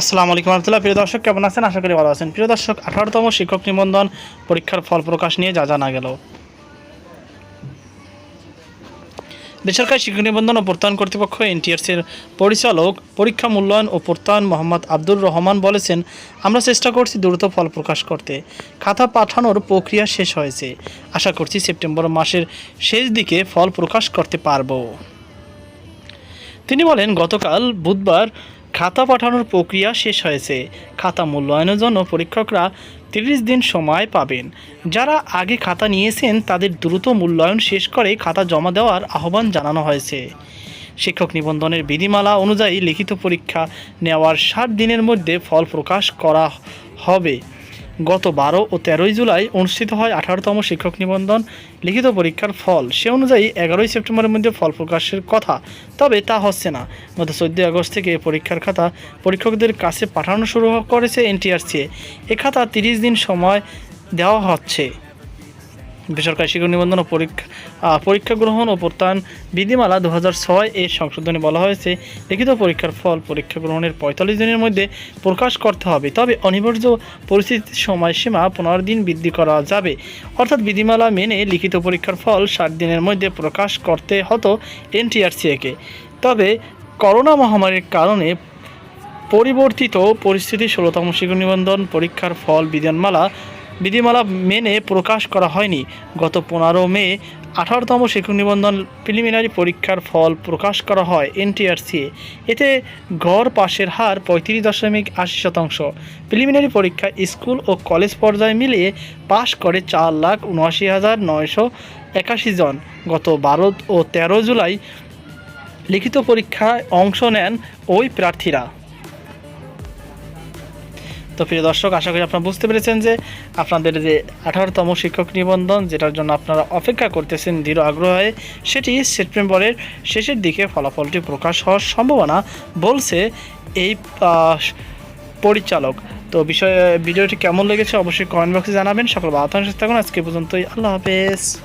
আসসালামু আলাইকুম রহমতুল্লাহ। প্রিয় দর্শক, কেমন আছেন? আশা করি ভালো আছেন। প্রিয় দর্শক, আঠারোতম শিক্ষক নিবন্ধন পরীক্ষার ফল প্রকাশ নিয়ে যা জানা গেল। বেসরকারি শিক্ষক নিবন্ধন ও প্রত্যয়ন কর্তৃপক্ষ এনটিআরসির পরিচালক পরীক্ষা মূল্যায়ন ও প্রত্যয়ন মোহাম্মদ আব্দুর রহমান বলেছেন, আমরা চেষ্টা করছি দ্রুত ফল প্রকাশ করতে। খাতা পাঠানোর প্রক্রিয়া শেষ হয়েছে। আশা করছি সেপ্টেম্বর মাসের শেষ দিকে ফল প্রকাশ করতে পারব। তিনি বলেন, গতকাল বুধবার খাতা পাঠানোর প্রক্রিয়া শেষ হয়েছে। খাতা মূল্যায়নের জন্য পরীক্ষকরা তিরিশ দিন সময় পাবেন। যারা আগে খাতা নিয়েছেন, তাদের দ্রুত মূল্যায়ন শেষ করে খাতা জমা দেওয়ার আহ্বান জানানো হয়েছে। শিক্ষক নিবন্ধনের বিধিমালা অনুযায়ী লিখিত পরীক্ষা নেওয়ার ষাট দিনের মধ্যে ফল প্রকাশ করা হবে। গত বারো ও তেরোই জুলাই অনুষ্ঠিত হয় আঠারোতম শিক্ষক নিবন্ধন লিখিত পরীক্ষার ফল। সে অনুযায়ী এগারোই সেপ্টেম্বরের মধ্যে ফল প্রকাশের কথা, তবে তা হচ্ছে না। গত চোদ্দই আগস্ট থেকে পরীক্ষার খাতা পরীক্ষকদের কাছে পাঠানো শুরু করেছে এনটিআরসি এ খাতা তিরিশ দিন সময় দেওয়া হচ্ছে। বেসরকারি শিক্ষক নিবন্ধন ও পরীক্ষা পরীক্ষা গ্রহণ ও প্রত্যয়ন বিধিমালা দু হাজার ছয় এর সংশোধনে বলা হয়েছে। লিখিত পরীক্ষার ফল পরীক্ষা গ্রহণের পঁয়তাল্লিশ দিনের মধ্যে প্রকাশ করতে হবে। তবে অনিবার্য পরিস্থিতির সময়সীমা পনেরো দিন বৃদ্ধি করা যাবে। অর্থাৎ বিধিমালা মেনে লিখিত পরীক্ষার ফল ষাট দিনের মধ্যে প্রকাশ করতে হতো এনটিআরসিএকে। তবে করোনা মহামারীর কারণে পরিবর্তিত পরিস্থিতি ষোলোতম শিক্ষক নিবন্ধন পরীক্ষার ফল বিধানমালা বিধিমালা মেনে প্রকাশ করা হয়নি। গত পনেরো মে আঠারোতম শিক্ষক নিবন্ধন প্রিলিমিনারি পরীক্ষার ফল প্রকাশ করা হয় এনটিআরসি এতে গড় পাশের হার পঁয়ত্রিশ দশমিক আশি শতাংশ। প্রিলিমিনারি পরীক্ষা স্কুল ও কলেজ পর্যায়ে মিলিয়ে পাশ করে চার লাখ উনআশি হাজার নয়শো একাশি জন। গত বারো ও তেরো জুলাই লিখিত পরীক্ষায় অংশ নেন ওই প্রার্থীরা। তো প্রিয় দর্শক, আশা করি আপনারা বুঝতে পেরেছেন যে আপনাদের যে আঠারোতম শিক্ষক নিবন্ধন, যেটার জন্য আপনারা অপেক্ষা করতেছেন দৃঢ় আগ্রহে, সেটি সেপ্টেম্বরের শেষের দিকে ফলাফলটি প্রকাশ হওয়ার সম্ভাবনা বলছে এই পরিচালক। তো বিষয়ে, ভিডিওটি কেমন লেগেছে অবশ্যই কমেন্ট বক্সে জানাবেন। সকল বাতাংশ থাকুন। আজকে পর্যন্তই। আল্লাহ হাফেজ।